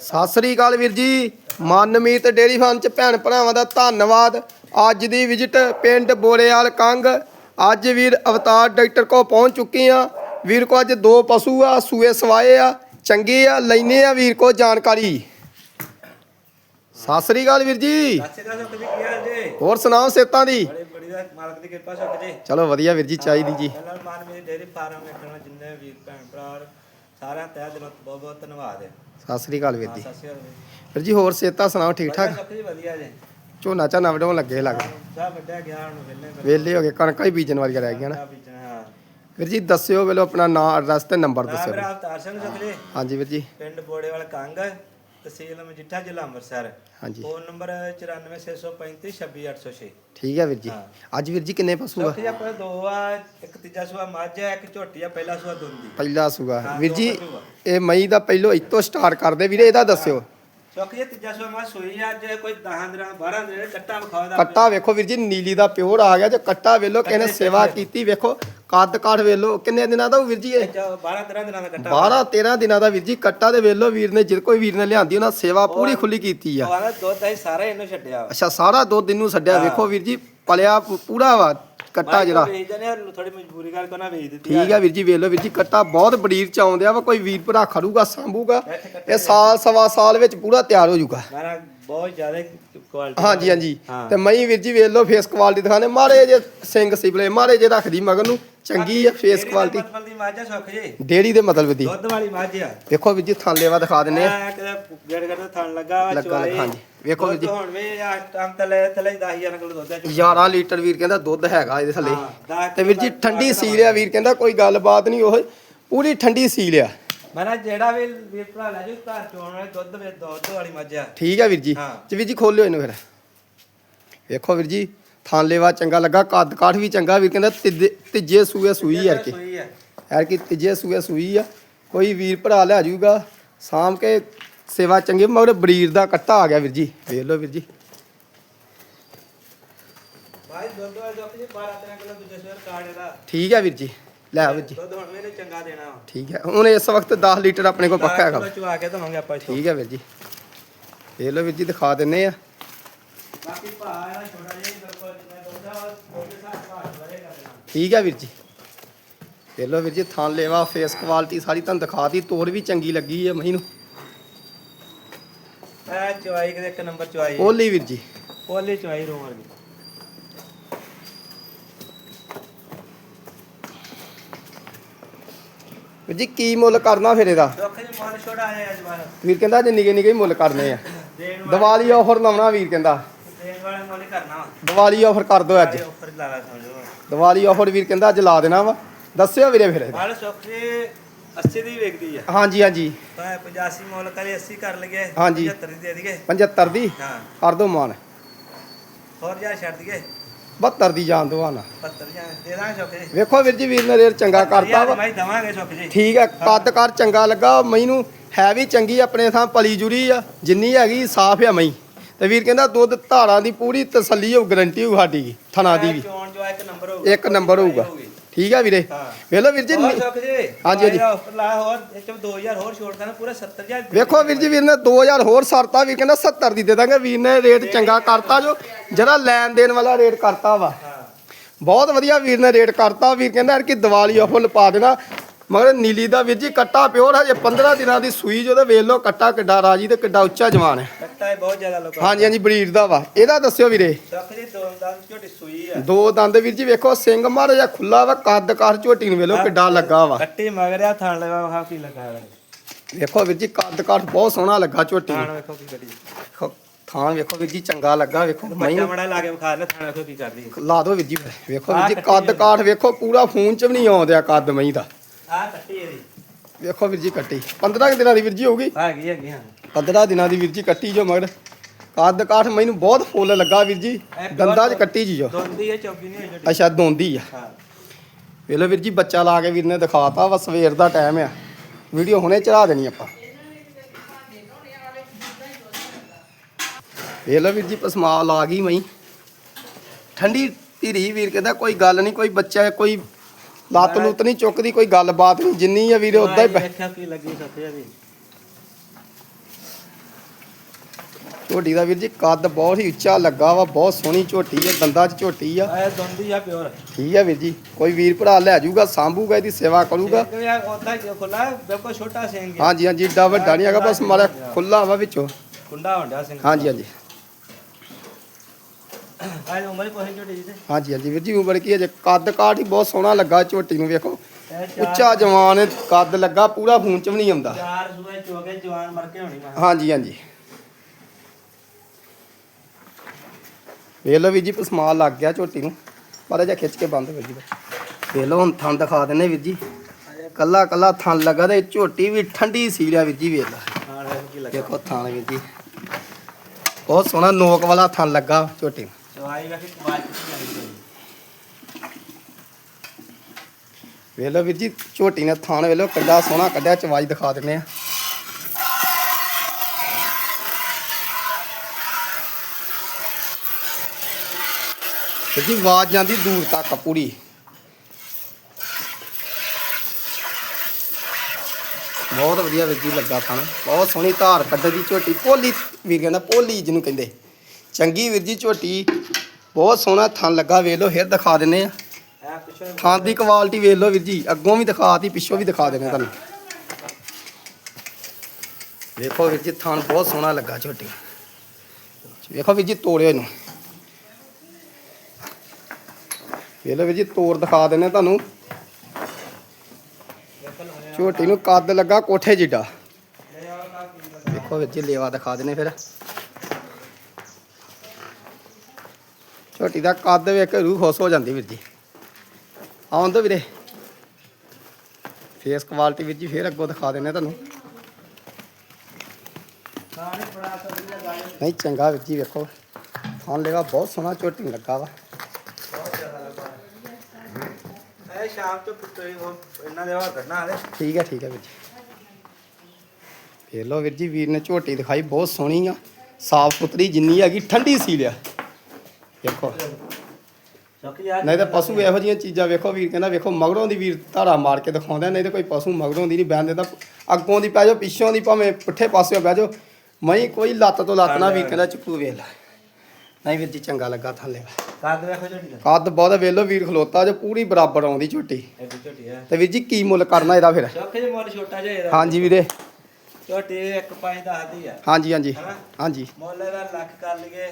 ਸਤਿ ਸ੍ਰੀ ਅਕਾਲ ਵੀਰ ਜੀ। Manmeet dairy farm ਚ ਭੈਣ ਭਰਾਵਾਂ ਦਾ ਧੰਨਵਾਦ। ਅੱਜ ਦੀ ਵਿਜ਼ਿਟ ਪਿੰਡ ਬੋਰੇਵਾਲ ਕੰਗ। ਅੱਜ ਵੀਰ ਅਵਤਾਰ ਡਾਕਟਰ ਕੋ ਪਹੁੰਚ ਚੁੱਕੇ ਆ ਵੀਰ ਕੋ ਅੱਜ ਦੋ ਪਸ਼ੂ ਆ ਸੂਏ ਸਵਾਏ ਆ ਚੰਗੇ ਆ ਲੈਨੇ ਆ ਵੀਰ ਕੋ ਜਾਣਕਾਰੀ। ਸਤਿ ਸ੍ਰੀ ਅਕਾਲ ਵੀਰ ਜੀ। ਹੋਰ ਸੁਣਾਓ ਸੇਤਾਂ ਦੀ? ਬੜੀ ਬੜੀ ਦਾ ਮਾਲਕ ਦੀ ਕਿਰਪਾ ਸੁੱਖ ਜੀ। ਚਲੋ ਵਧੀਆ ਵੀਰ ਜੀ ਚਾਹੀਦੀ ਜੀ। ਪਹਿਲਾਂ ਮਾਨ ਮੇਰੀ ਡੇਰੀ ਫਾਰਮ ਵੇਖਣ ਜਿੰਨੇ ਵੀਰ ਭੈਣ ਭਰਾ ਸਾਰਿਆਂ ਤਹਿ ਦਿਲੋਂ ਬਹੁਤ ਬਹੁਤ ਧੰਨਵਾਦ ਹੈ। ਸਤਿ ਸ੍ਰੀ ਅਕਾਲ ਵੀਰ ਜੀ। ਸਤਿ ਸ਼੍ਰੀ ਅਕਾਲ ਜੀ। ਵੀਰ ਜੀ ਹੋਰ ਸੇਤਾਂ ਸੁਣਾਓ ਠੀਕ ਠਾਕ? ਵਧੀਆ ਜੀ। ਝੋਨਾ ਝਾਨਾ ਵਡਾਉਣ ਲੱਗੇ ਲੱਗਦਾ। ਸਭ ਗਿਆ ਹੁਣ ਹੋ ਗਏ ਕਣਕਾਂ ਹੀ ਬੀਜਣ ਵਾਲੀਆਂ ਰਹਿ ਗਈਆਂ ਨਾ। ਵੀਰ ਜੀ ਦੱਸਿਓ ਵੇਲੋ ਆਪਣਾ ਨਾਮ ਐਡਰੈਸ ਤੇ ਨੰਬਰ ਦੱਸਿਓ। ਮੇਰਾ ਅਵਤਾਰ ਸਿੰਘ ਸੁੱਖ ਜੀ ਹਾਂਜੀ ਵੀਰ ਜੀ। ਪਿੰਡ ਬੋੜੇਵਾਲ ਕੰਗ। ਤਹਿਸੀਲ ਮਜੀਠਾ ਜ਼ਿਲ੍ਹਾ ਅੰਮ੍ਰਿਤਸਰ। ਹਾਂਜੀ। ਫੋਨ ਨੰਬਰ 94635 26806 ਠੀਕ ਹੈ ਵੀਰ ਜੀ। ਅੱਜ ਵੀਰ ਜੀ ਕਿੰਨੇ ਪਸ਼ੂ ਆ? ਸੁੱਖ ਜੀ ਆਪਣੇ ਦੋ ਆ ਇੱਕ ਤੀਜਾ ਸੂਆ ਮੱਝ ਆ ਇੱਕ ਝੋਟੀ ਆ ਪਹਿਲਾ ਸੂਆ ਦੁੰਦੀ ਪਹਿਲਾ ਸੂਆ। ਵੀਰ ਜੀ। ਇਹ ਮਈ ਦਾ ਪਹਿਲੋ ਇਤੋਂ ਸਟਾਰਟ ਕਰਦੇ ਵੀਰੇ ਇਹਦਾ ਦੱਸਿਓ। ਸੁੱਖ ਜੀ ਤੀਜਾ ਸੂਆ ਮੱਝ ਸੂਈ ਆ ਜੇ ਕੋਈ 10 ਦਿਨਾਂ 12 ਦਿਨ ਕੱਟਾ ਵਿਖਾਓ ਦਾ। ਕੱਟਾ ਵੇਖੋ ਵੀਰ ਜੀ ਨੀਲੀ ਦਾ ਪਿਓਰ ਆ ਗਿਆ ਜੇ ਕੱਟਾ ਵੇਲੋ ਕਿਹਨੇ ਸੇਵਾ। ਕੀਤੀ ਵੇਖੋ। ਕੱਦ ਕਾਠ ਵੇਲੋ ਕਿੰਨੇ ਦਿਨਾਂ ਦਾ ਹੋਊ ਵੀਰ ਜੀ ਇਹ? 12 13 ਦਿਨਾਂ ਦਾ ਕੱਟਾ। 12 13 ਦਿਨਾਂ ਦਾ ਵੀਰ ਜੀ ਕੱਟਾ ਦੇ ਵੇਲੋ ਵੀਰ ਨੇ ਜਿਰ ਕੋਈ ਵੀਰ ਨੇ ਲਿਆਂਦੀ ਉਹਨਾਂ ਸੇਵਾ ਪੂਰੀ ਖੁੱਲੀ ਕੀਤੀ ਆ। ਉਹ ਦੁੱਧ ਅਸੀਂ ਸਾਰਾ ਇਹਨੂੰ ਛੱਡਿਆ। ਅੱਛਾ ਸਾਰਾ ਦੁੱਧ ਇਹਨੂੰ ਛੱਡਿਆ। ਵੇਖੋ ਵੀਰ ਜੀ ਪਲਿਆ ਪੂਰਾ ਵਾ ਕੱਟਾ ਜਿਹੜਾ। ਥੋੜੀ ਮਜਬੂਰੀ ਕਰਕੇ ਉਹਨਾਂ ਵੇਚ ਦਿੱਤੀ ਠੀਕ ਆ ਵੀਰ ਜੀ ਵੇਖ ਲਓ ਵੀਰ ਜੀ ਕੱਟਾ ਬਹੁਤ ਬਰੀਰ ਚ ਆਉਂਦਿਆ ਵਾ ਕੋਈ ਵੀਰ ਭਰਾ ਖੜੂਗਾ ਸੰਭੂਗਾ ਇਹ ਸਾਲ ਸਵਾ ਸਾਲ ਵਿੱਚ ਪੂਰਾ ਤਿਆਰ ਹੋ ਜਾਊਗਾ। ਮਾਰਾ ਬਹੁਤ ਜ਼ਿਆਦਾ ਕੁਆਲਿਟੀ ਹਾਂਜੀ ਹਾਂਜੀ। ਤੇ ਮਈ ਵੀਰ ਜੀ ਵੇਖ ਲਓ ਫੇਸ ਕੁਆਲਿਟੀ ਦਿਖਾਣੇ ਮਾਰੇ ਜੇ ਸਿੰਘ ਸਿਬਲੇ ਮਾਰੇ ਜੇ ਰੱਖਦੀ ਮਗਰ ਨੂੰ ਚੰਗੀ ਆ ਫੇਸ ਕੁਆਲਿਟੀ ਮਤਲਬ ਦੀ ਮੱਝ ਆ ਸੁੱਖ ਜੀ। ਡੇਰੀ ਦੇ ਮਤਲਬ ਦੀ। ਦੁੱਧ ਵਾਲੀ ਮੱਝ। ਆ ਵੇਖੋ ਵੀਰ ਜੀ ਥਾਲੇਵਾ ਦਿਖਾ ਦਿੰਨੇ ਆ। ਗੜ ਗੜ ਥਣ ਲੱਗਾ ਵਾ ਲੱਗਾ, ਚਵਾਈ ਹਾਂਜੀ। ਵੇਖੋ ਵੀਰ ਜੀ। ਦੁੱਧ ਹੁਣ ਵੀ ਆ ਟਾਂ ਥੱਲੇ ਥੱਲੇ 10000 ਕਿਲੋ ਦੁੱਧ ਆ। 11 ਲੀਟਰ ਵੀਰ ਕਹਿੰਦਾ ਦੁੱਧ ਹੈਗਾ ਇਹਦੇ ਥੱਲੇ। ਤੇ ਵੀਰ ਜੀ ਠੰਡੀ ਸੀਲ ਆ ਵੀਰ ਕਹਿੰਦਾ ਕੋਈ ਗੱਲਬਾਤ ਨਹੀਂ ਉਹ ਪੂਰੀ ਠੰਡੀ ਸੀਲ ਆ। ਮਨਾ ਜਿਹੜਾ ਵੀ ਵੀਰ ਭਰਾ ਲੈ ਜੂ ਘਰ ਚੋਣ ਵਾਲੇ ਦੁੱਧ ਵਿੱਚ ਦੁੱਧ ਵਾਲੀ ਮੱਝ। ਆ ਠੀਕ ਆ ਵੀਰ ਜੀ। ਤੇ ਵੀਰ ਜੀ ਖੋਲਿਓ ਇਹਨੂੰ ਫਿਰ। ਵੇਖੋ ਵੀਰ ਜੀ ਥਾਲੇਵਾ ਚੰਗਾ ਲੱਗਾ ਕੱਦ ਕਾਠ ਵੀ ਚੰਗਾ ਵੀਰ ਕਹਿੰਦਾ ਤੀਜੇ- ਤੀਜੇ ਸੂਏ ਸੂਈ ਯਾਰ ਕਿ। ਯਾਰ ਕਿ ਤੀਜੇ ਸੂਏ ਸੂਈ ਆ। ਕੋਈ ਵੀਰ ਭਰਾ ਲੈ ਜਾਊਗਾ ਸਾਮ ਕੇ ਸੇਵਾ ਚੰਗੀ ਮਗਰ ਬਰੀਰ ਦਾ ਕੱਟਾ ਆ ਗਿਆ ਵੀਰ ਜੀ। ਵੇਖ ਲਓ ਵੀਰ ਜੀ। ਭਾਈ ਦੁੱਧ ਵਾਲੇ ਦੁੱਧ ਜੀ 12 13 ਕਿਲੋ ਦੂਜੇ ਸਵੇਰ ਕਾਰਡ ਇਹਦਾ। ਠੀਕ ਆ ਵੀਰ ਜੀ। ਲੈ ਆ ਵੀਰ ਜੀ। ਦੁੱਧ ਹੁਣ ਮੈਨੇ ਚੰਗਾ ਦੇਣਾ ਵਾ। ਠੀਕ ਹੈ ਹੁਣ ਇਸ ਵਕਤ 10 ਲੀਟਰ ਆਪਣੇ ਕੋਲ ਪੱਕਾ ਹੈਗਾ। ਚਵਾ ਕੇ ਦਵਾਂਗੇ ਆਪਾਂ ਇੱਥੋਂ। ਠੀਕ ਹੈ ਵੀਰ ਜੀ। ਵੇਖ ਲਓ ਵੀਰ ਜੀ ਦਿਖਾ ਦਿੰਨੇ ਆ। ਬਾਕੀ ਭਾ ਇਹਦਾ ਛੋਟਾ ਜਿਹਾ ਠੀਕ ਹੈ ਵੀਰ ਜੀ। ਵੇਖ ਲਓ ਵੀਰ ਜੀ ਥਾਂ ਲੇਵਾ ਫੇਸ ਕੁਆਲਿਟੀ ਸਾਰੀ ਤੁਹਾਨੂੰ ਦਿਖਾਤੀ ਤੋਰ ਵੀ ਚੰਗੀ ਲੱਗੀ ਹੈ ਮਹੀਂ ਨੂੰ। ਇਹ ਚਵਾਈ ਕਿਤੇ ਇੱਕ ਨੰਬਰ ਚਵਾਈ। ਪੋਲੀ ਵੀਰ ਜੀ। ਪੋਲੀ ਚਵਾਈ ਰੋਮ ਵਰਗੀ ਵੀਰ ਜੀ ਕੀ ਮੁੱਲ ਕਰਨਾ ਫਿਰ ਇਹਦਾ? ਦੁੱਖ ਜੀ ਮਨ ਛੋੜਾ ਆਇਆ ਅੱਜ ਬਾਰ ਵੀਰ ਕਹਿੰਦਾ ਜੇ ਨਿਗੇ ਨਿਗੇ ਮੁੱਲ ਕਰਨੇ ਆ। ਦੀਵਾਲੀ ਆਫਰ ਲਾਉਣਾ ਵੀਰ ਕਹਿੰਦਾ। ਵਾਲੇ ਕਰਨਾ ਵਾ। ਦੀਵਾਲੀ ਆਫਰ ਕਰ ਦਿਓ ਅੱਜ। ਉੱਪਰ ਲਾ ਲਾ ਸਮਝੋ। ਦੀਵਾਲੀ ਆਫਰ ਵੀਰ ਕਹਿੰਦਾ ਅੱਜ ਲਾ ਦੇਣਾ ਵਾ। ਦੱਸਿਓ ਵੀਰੇ ਫਿਰ। ਮਾਲ ਸੁੱਖ ਜੀ 80 ਦੀ ਵੇਚਦੀ ਆ। ਹਾਂਜੀ ਹਾਂਜੀ। ਭਾਵੇਂ 85 ਮੁੱਲ ਕਰੇ 80 ਕਰ ਹਾਂਜੀ। 75 ਦੀ ਦੇ ਦਈਏ। 75 ਦੀ? ਹਾਂ। ਕਰ ਦਿਓ ਮਾਨ। ਹੋਰ ਜਾ ਛੱਡ ਦਈਏ? 72 ਦੀ ਜਾਣ ਦਿਓ ਆਣਾ 75 ਜਾਂ ਦੇ ਦਾਂਗੇ ਸੁੱਖ। ਵੇਖੋ ਵੀਰ ਜੀ ਵੀਰ ਨੇ ਰੇਟ ਚੰਗਾ ਕਰਤਾ ਵਾ। ਮੈਂ ਦਵਾਂਗੇ ਸੁੱਖ ਜੀ। ਠੀਕ ਹੈ। ਕੱਦ ਕਰ ਚੰਗਾ ਲੱਗਾ ਮੈਨੂੰ ਹੈ ਵੀ ਚੰਗੀ ਆਪਣੇ ਥਾਂ ਪਲੀ ਜੁਰੀ ਆ ਜਿੰਨੀ ਹੈਗੀ ਸਾਫ਼ ਆ ਮਈ ਤੇ ਵੀਰ ਕਹਿੰਦਾ ਦੁੱਧ ਧਾਰਾਂ ਦੀ ਪੂਰੀ ਤਸੱਲੀ ਹੋ ਗਰੰਟੀ ਹੋ ਸਾਡੀ ਦੀ ਥਣਾ ਦੀ ਵੀ। ਚੋਣ ਜੋ ਇੱਕ ਨੰਬਰ ਹੋਊਗਾ। ਇੱਕ ਨੰਬਰ ਹੋਊਗਾ। ਠੀਕ ਆ ਵੀਰੇ। ਵੇਖ ਲਓ ਵੀਰ ਜੀ ਹਾਂਜੀ, ਹਾਂਜੀ। ਹੋਰ ਇਹ ਚ 2000 ਹੋਰ ਛੋੜ ਦੇਣਾ ਪੂਰਾ 70000 ਵੇਖੋ ਵੀਰ ਜੀ ਵੀਰ ਨੇ 2000 ਹੋਰ ਸਰਤਾ ਵੀਰ ਕਹਿੰਦਾ 70 ਦੀ ਦੇ ਦਾਂਗੇ। ਵੀਰ ਨੇ ਰੇਟ ਚੰਗਾ ਕਰਤਾ ਜੋ ਜਿਹੜਾ ਲੈਣ ਦੇਣ ਵਾਲਾ ਰੇਟ ਕਰਤਾ ਵਾ। ਬਹੁਤ ਵਧੀਆ ਵੀਰ ਨੇ ਰੇਟ ਕਰਤਾ। ਵੀਰ ਕਹਿੰਦਾ ਕਿ ਦੀਵਾਲੀ ਆਫਰ ਪਾ ਦੇਣਾ। ਮਗਰ ਨੀਲੀ ਦਾ ਵੀਰ ਜੀ ਕੱਟਾ ਪਿਓਰ ਹਜੇ 15 ਦਿਨਾਂ ਦੀ ਸੂਈ ਜੋ ਤੇ ਵੇਖ ਲਓ ਕੱਟਾ ਕਿੱਡਾ ਰਾਜੀ ਤੇ ਕਿੱਡਾ ਉੱਚਾ ਜਵਾਨ ਹੈ। ਕੱਟਾ ਹੈ ਬਹੁਤ ਜ਼ਿਆਦਾ ਲੋਕਾਂ ਹਾਂਜੀ ਹਾਂਜੀ ਬਰੀਡ ਦਾ ਵਾ। ਇਹਦਾ ਦੱਸਿਓ ਵੀਰੇ। ਦੋ ਦੰਦ ਝੋਟੀ ਸੂਈ ਆ। ਦੋ ਦੰਦ ਵੀਰ ਜੀ ਵੇਖੋ ਸਿੰਘ ਮਾਰ ਜਾਂ ਖੁੱਲਾ ਵਾ ਕੱਦ ਕਰ ਝੋਟੀ ਨੂੰ ਵੇਲੋ ਕਿੱਡਾ ਲੱਗਾ ਵਾ। ਕੱਟੀ ਮਗਰਿਆ ਥਾਣ ਲਗਾ ਵਾ ਕੀ ਲੱਗਾ ਵੇਖੋ ਵੀਰ ਜੀ ਕੱਦ ਕਾਠ ਬਹੁਤ ਸੋਹਣਾ ਲੱਗਾ ਝੋਟੀ ਥਾਣ ਨੂੰ ਵੇਖੋ ਕੀ ਕਰੀ। ਵੇਖੋ, ਥਾਂ ਵੇਖੋ ਵੀਰ ਜੀ ਚੰਗਾ ਲੱਗਾ ਵੇਖੋ ਬੱਚਾ ਮੜਾ ਲਾ ਕੇ ਵਿਖਾ ਲੈ ਥਾਣ ਵੇਖੋ ਕੀ ਕਰਦੀ। ਲਾ ਦੋ ਵੀਰ ਜੀ। ਵੇਖੋ ਵੀਰ ਜੀ ਕੱਦ ਕੱਟੀ ਕਾਠ ਵੇਖੋ ਪੂਰਾ ਫੋਨ ਚ ਵੀ ਨਹੀਂ ਆਉਂਦਿਆ ਕੱਦ ਮਹੀਂ ਦਾ। ਆ ਕੱਟੀ ਇਹਦੀ। ਵੇਖੋ ਵੀਰ ਜੀ ਕੱਟੀ। 15 ਕੁ ਦਿਨਾਂ ਦੀ ਵੀਰ ਜੀ ਹੋਊਗੀ। ਹੈਗੀ ਹੈਗੀ ਹਾਂ। 15 ਦਿਨਾਂ ਦੀ ਵੀਰ ਜੀ ਕੱਟੀ ਜੋ ਮਗਰ। ਕੱਦ ਕਾਠ ਮੈਨੂੰ ਬਹੁਤ ਫੁੱਲ ਲੱਗਾ ਵੀਰ ਜੀ। ਦੰਦਾਂ 'ਚ ਕੱਟੀ ਜੀ ਜੋ। ਦੋਂਦੀ ਹੈ ਚੌਕੀ ਨਹੀਂ ਹੋਈ ਅੱਛਾ ਦੋਂਦੀ ਆ। ਹਾਂ। ਵੇਖ ਲਓ ਵੀਰ ਜੀ ਬੱਚਾ ਲਾ ਕੇ ਵੀਰ ਨੇ ਦਿਖਾਤਾ ਵਾ ਸਵੇਰ ਦਾ ਟਾਈਮ ਆ। ਵੀਡੀਓ ਹੁਣੇ ਚੜਾ ਦੇਣੀ ਆਪਾਂ। ਵੇਖ ਲਓ ਵੀਰ ਜੀ ਪਸਮਾਲ ਆ ਗਈ ਮਈ ਠੰਡੀ ਧੀਰੀ ਵੀਰ ਕਹਿੰਦਾ ਕੋਈ ਗੱਲ ਨਹੀਂ ਕੋਈ ਬੱਚਾ ਕੋਈ ਲੱਤ ਲੁੱਤ ਨਹੀਂ ਚੁੱਕਦੀ ਕੋਈ ਗੱਲਬਾਤ ਨਹੀਂ ਜਿੰਨੀ ਆ ਵੀਰੇ ਉਦਾਂ ਹੀ ਬੈ- ਕੀ ਲੱਗੀ ਸੱਤੇ ਦੀ ਝੋਟੀ ਦਾ ਵੀਰ ਜੀ ਕੱਦ ਬਹੁਤ ਹੀ ਉੱਚਾ ਲੱਗਾ ਵਾ ਬਹੁਤ ਸੋਹਣੀ ਝੋਟੀ ਹੈ ਦੰਦਾਂ 'ਚ ਝੋਟੀ ਆ। ਇਹ ਦੁੰਦੀ ਆ ਪਿਓਰ। ਠੀਕ ਹੈ ਵੀਰ ਜੀ ਕੋਈ ਵੀਰ ਭਰਾ ਲੈ ਜਾਊਗਾ ਸਾਂਭੂਗਾ ਇਹਦੀ ਸੇਵਾ ਕਰੂਗਾ। ਸਿੰਘ ਵੀ ਉਦਾਂ ਹੀ ਖੁੱਲਾ ਹੈ, ਬਿਲਕੁਲ ਛੋਟਾ ਸਿੰਘ ਹੈ ਹਾਂਜੀ ਹਾਂਜੀ ਏਡਾ ਵੱਡਾ ਨਹੀਂ ਹੈਗਾ ਬਸ ਮਾੜਾ ਖੁੱਲਾ ਵਾ ਵਿੱਚੋਂ। ਕੁੰਡਾ ਹੁੰਦਾ ਸਿੰਘ। ਹਾਂਜੀ ਹਾਂਜੀ। ਆਹ ਉਮਰ ਕੋਈ ਝੋਟੀ ਜੀ ਤੇ। ਹਾਂਜੀ ਹਾਂਜੀ ਵੀਰ ਜੀ ਉਮਰ ਕੀ ਹੈ ਜੇ? ਕੱਦ ਕਾਠ ਹੀ ਬਹੁਤ ਸੋਹਣਾ ਲੱਗਾ ਝੋਟੀ ਨੂੰ ਵੇਖੋ। ਉੱਚਾ ਜਵਾਨ ਕੱਦ ਲੱਗਾ ਪੂਰਾ ਫੂਨ ਚ ਵੀ ਨਹੀਂ ਆਉਂਦਾ। ਚਾਰ ਸੂਏ ਚੋਕੇ ਜਵਾਨ ਮਰ ਕੇ ਹੋਣੀ ਮੈਂ ਹਾਂਜੀ ਹਾਂਜੀ। ਵੇਖ ਲਓ ਵੀਰ ਜੀ ਪਸਮਾਲ ਲੱਗ ਗਿਆ ਝੋਟੀ ਨੂੰ। ਮਾੜਾ ਜਿਹਾ ਖਿੱਚ ਕੇ ਬੰਦ ਵੀਰ ਜੀ ਵੇਖ ਲਓ ਹੁਣ ਥਣ ਦਿਖਾ ਦਿੰਨੇ ਵੀਰ ਜੀ। ਕੱਲਾ ਕੱਲਾ ਥਣ ਲੱਗਾ ਤੇ ਝੋਟੀ ਵੀ ਠੰਡੀ ਸੀ ਲਿਆ ਵੀਰ ਜੀ ਵੇਖ ਲਾ ਹਾਂ ਇਹ ਕੀ ਲੱਗਾ। ਦੇਖੋ ਥਣ ਵੀਰ ਜੀ। ਬਹੁਤ ਸੋਹਣਾ ਨੋਕ ਵਾਲਾ ਥਣ ਲੱਗਾ ਝੋਟੀ ਨੂੰ। ਚਵਾਈ ਵੇਖੀ ਕਮਾਲ ਕਿੱਥੇ ਜਾਂਦੀ ਹੈ ਵੇਖ ਲਓ ਵੀਰ ਜੀ, ਝੋਟੀ ਨੇ ਥਣ ਵੇਖ ਲਓ ਕਿੱਡਾ ਸੋਹਣਾ ਕੱਢਿਆ, ਚਵਾਈ ਦਿਖਾ ਦਿੰਨੇ ਆ। ਵੀਰ ਆਵਾਜ਼ ਜਾਂਦੀ ਦੂਰ ਤੱਕ ਪੂਰੀ। ਬਹੁਤ ਵਧੀਆ ਵੀਰ ਜੀ ਲੱਗਾ ਥਣ ਬਹੁਤ ਸੋਹਣੀ ਧਾਰ ਕੱਢਦੀ ਝੋਟੀ, ਭੋਲੀ ਵੀਰ ਕਹਿੰਦਾ, ਭੋਲੀ ਜਿਹਨੂੰ ਕਹਿੰਦੇ। ਚੰਗੀ ਵੀਰ ਜੀ, ਝੋਟੀ ਬਹੁਤ ਸੋਹਣਾ ਥਣ ਲੱਗਾ, ਵੇਖ ਲਓ, ਫਿਰ ਦਿਖਾ ਦਿੰਨੇ ਆ ਥਾਂ ਦੀ ਕੁਆਲਿਟੀ ਵੇਖ ਲਓ ਵੀਰ ਜੀ, ਅੱਗੋਂ ਵੀ ਦਿਖਾਤੀ ਪਿੱਛੋਂ ਵੀ ਦਿਖਾ ਦੇਣਾ ਤੁਹਾਨੂੰ। ਵੇਖੋ ਵੀਰ ਜੀ ਥਾਂ ਬਹੁਤ ਸੋਹਣਾ ਲੱਗਾ ਝੋਟੀ। ਵੇਖੋ ਵੀਰ ਜੀ ਤੋੜਿਓ ਇਹਨੂੰ। ਵੇਖ ਲਓ ਵੀਰ ਜੀ ਤੋੜ ਦਿਖਾ ਦਿੰਨੇ ਤੁਹਾਨੂੰ। ਝੋਟੀ ਨੂੰ ਕੱਦ ਲੱਗਾ ਕੋਠੇ ਜਿੱਡਾ। ਵੇਖੋ ਵੀਰ ਜੀ, ਲੇਵਾ ਦਿਖਾ ਦਿੰਨੇ ਫਿਰ। ਝੋਟੀ ਦਾ ਕੱਦ ਵੇਖ ਕੇ ਰੂਹ ਖੁਸ਼ ਹੋ ਜਾਂਦੀ ਵੀਰ ਜੀ। ਆਉਣ ਦੋ ਵੀਰੇ। ਫੇਸ ਕੁਆਲਿਟੀ ਵਿੱਚ ਜੀ ਫੇਰ ਅੱਗੋਂ ਦਿਖਾ ਦਿੰਨੇ ਤੁਹਾਨੂੰ। ਨਹੀਂ ਚੰਗਾ ਵਿੱਚ ਜੀ ਵੇਖੋ। ਥਾਂ ਲੇਵਾ ਬਹੁਤ ਸੋਹਣਾ ਝੋਟੀ ਲੱਗਾ ਵਾ। ਬਹੁਤ ਜ਼ਿਆਦਾ ਲੱਗਾ ਇਹ ਸ਼ਾਮ ਤੋਂ ਪੁੱਤਰੀ ਉਹ ਇਹਨਾਂ ਦੇ ਹੋਰ ਕੱਢਣਾ ਹਾਲੇ। ਠੀਕ ਹੈ ਠੀਕ ਹੈ ਵੀਰ ਜੀ। ਫੇਰ ਲੋ ਵੀਰ ਜੀ ਵੀਰ ਨੇ ਝੋਟੀ ਦਿਖਾਈ ਬਹੁਤ ਸੋਹਣੀ ਆ। ਸਾਫ਼ ਸੁਥਰੀ ਜਿੰਨੀ ਹੈਗੀ ਠੰਡੀ ਸੀ ਲਿਆ ਵੇਖੋ ਨਹੀਂ ਤਾਂ ਪਸ਼ੂ ਇਹੋ ਜਿਹੀਆਂ ਚੀਜ਼ਾਂ ਵੇਖੋ ਵੀਰ ਕਹਿੰਦਾ ਵੇਖੋ ਮਗਰੋਂ ਦੀ ਵੀਰ ਧਾਰਾ ਮਾਰ ਕੇ ਦਿਖਾਉਂਦਾ ਨਹੀਂ ਤਾਂ ਕੋਈ ਪਸ਼ੂ ਮਗਰੋਂ ਦੀ ਨਹੀਂ ਬਹਿਣ ਦਿੰਦਾ ਅੱਗੋਂ ਦੀ ਪੈ ਜਾਓ ਪਿੱਛੋਂ ਦੀ ਭਾਵੇਂ ਪੁੱਠੇ ਪਾਸਿਓਂ ਬਹਿ ਜਾਓ। ਮਈ ਕੋਈ ਲੱਤ ਤੋਂ ਲੱਤ ਨਾ ਵੀਰ ਕਹਿੰਦਾ ਚੁੱਕੂ ਵੇਖ ਲੈ। ਨਹੀਂ ਵੀਰ ਜੀ ਚੰਗਾ ਲੱਗਾ ਥੱਲੇ। ਕੱਦ ਵੇਖੋ ਝੋਟੀ ਦਾ। ਕੱਦ ਬਹੁਤ ਵੇਲੋ ਵੀਰ ਖਲੋਤਾ ਜੋ ਪੂਰੀ ਬਰਾਬਰ ਆਉਂਦੀ ਝੋਟੀ। ਤੇ ਵੀਰ ਜੀ ਕੀ ਮੁੱਲ ਕਰਨਾ ਇਹਦਾ ਫਿਰ? ਸੋਕੀ ਦੇ ਮੁੱਲ ਛੋਟਾ ਜਿਹਾ ਇਹਦਾ। ਹਾਂਜੀ ਵੀਰੇ। ਝੋਟੀ ਇੱਕ ਪੰਜ ਦੱਸਦੀ ਆ। ਹਾਂਜੀ ਹਾਂਜੀ? ਹਾਂਜੀ। ਮੁੱਲ ਦਾ ਲੱਖ ਕਰ ਲਈਏ।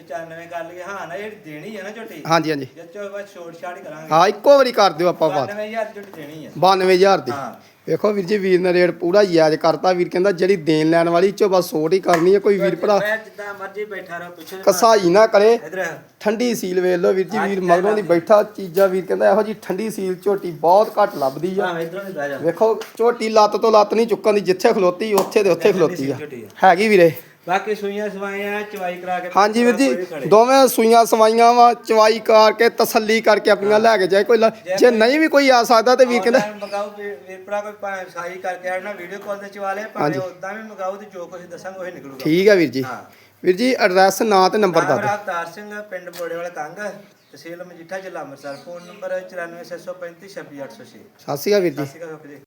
95 ਕਰ ਲਈਏ। ਹਾਂ ਨਾ ਜਿਹੜੀ ਦੇਣੀ ਹੈ ਨਾ ਝੋਟੀ। ਹਾਂਜੀ ਹਾਂਜੀ। ਜੇ ਚੋ ਬਸ ਛੋਟ ਛਾੜ ਕਰਾਂਗੇ। ਹਾਂ ਇੱਕੋ ਵਾਰੀ ਕਰ ਦਿਓ ਆਪਾਂ ਬਾਤ 92000 ਝੋਟੀ ਦੇਣੀ ਹੈ 92000 ਦੀ। ਹਾਂ। ਵੇਖੋ ਵੀਰ ਜੀ ਵੀਰ ਨੇ ਰੇਟ ਪੂਰਾ ਯਾਦ ਕਰਤਾ। ਵੀਰ ਕਹਿੰਦਾ ਜਿਹੜੀ ਦੇਣ ਲੈਣ ਵਾਲੀ ਚੋ ਬਸ ਸੋਟ ਹੀ ਕਰਨੀ ਹੈ ਕੋਈ ਵੀਰ ਭਰਾ। ਮੈਂ ਜਿੱਦਾਂ ਮਰਜ਼ੀ ਬੈਠਾ ਰਹੋ ਪਿੱਛੇ ਕਸਾਈ ਨਾ ਕਰੇ। ਠੰਡੀ ਸੀਲ ਵੇਖ ਲਓ ਵੀਰ ਜੀ ਵੀਰ ਮਗਰੋਂ ਦੀ ਬੈਠਾ। ਚੀਜ਼ਾਂ ਵੀਰ ਕਹਿੰਦਾ ਇਹੋ ਜੀ ਠੰਡੀ ਸੀਲ ਝੋਟੀ ਬਹੁਤ ਘੱਟ ਲੱਭਦੀ ਆ। ਵੇਖੋ ਝੋਟੀ ਲੱਤ ਤੋਂ ਲੱਤ ਨਹੀਂ ਚੁੱਕਣ ਦੀ ਜਿੱਥੇ ਖਲੋਤੀ ਉੱਥੇ ਦੇ ਉੱਥੇ ਖਲੋਤੀ ਆ। ਹੈਗੀ ਵੀਰੇ। ਬਾਕੀ ਸੂਈਆਂ ਸਵਾਈਆਂ ਚਵਾਈ ਕਰਾ ਕੇ ਹਾਂਜੀ ਵੀਰ ਜੀ। ਦੋਵੇਂ ਸੂਈਆਂ ਸਵਾਈਆਂ ਵਾ ਚਵਾਈ ਕਰਕੇ ਤਸੱਲੀ ਕਰਕੇ ਆਪਣੀਆਂ ਲੈ ਕੇ ਜਾਏ ਕੋਈ ਜੇ ਨਹੀਂ ਵੀ ਕੋਈ ਆ ਸਕਦਾ ਤੇ ਵੀਰ ਕਹਿੰਦਾ ਮੰਗਾਓ ਵੀ ਵੀਰ ਭਰਾ ਕੋਈ ਭਾਵੇਂ ਸਾਈ ਕਰਕੇ ਆਣਾ ਵੀਡੀਓ ਕਾਲ ਤੇ ਚਵਾ ਲੇ ਭਾਵੇਂ ਉਦਾਂ ਵੀ ਮੰਗਾਓ ਤੇ ਜੋ ਕੁਝ ਦੱਸਾਂਗੇ ਉਹੀ ਨਿਕਲੂਗਾ। ਠੀਕ ਹੈ ਵੀਰ ਜੀ। ਵੀਰ ਜੀ ਐਡਰੈਸ ਨਾਂ ਤੇ ਨੰਬਰ ਦੱਸ ਦਿਓ। ਅਵਤਾਰ ਸਿੰਘ ਪਿੰਡ ਬੋੜੇ ਵਾਲਾ ਕੰਗ ਤਹਿਸੀਲ ਮਜੀਠਾ ਜ਼ਿਲ੍ਹਾ ਅੰਮ੍ਰਿਤਸਰ। ਫੋਨ ਨੰਬਰ 946535 26806 ਸਤਿ ਸ਼੍ਰੀ ਅਕਾਲ ਵੀਰ ਜੀ। ਸਤਿ ਸ਼੍ਰੀ ਅਕਾਲ ਜੀ।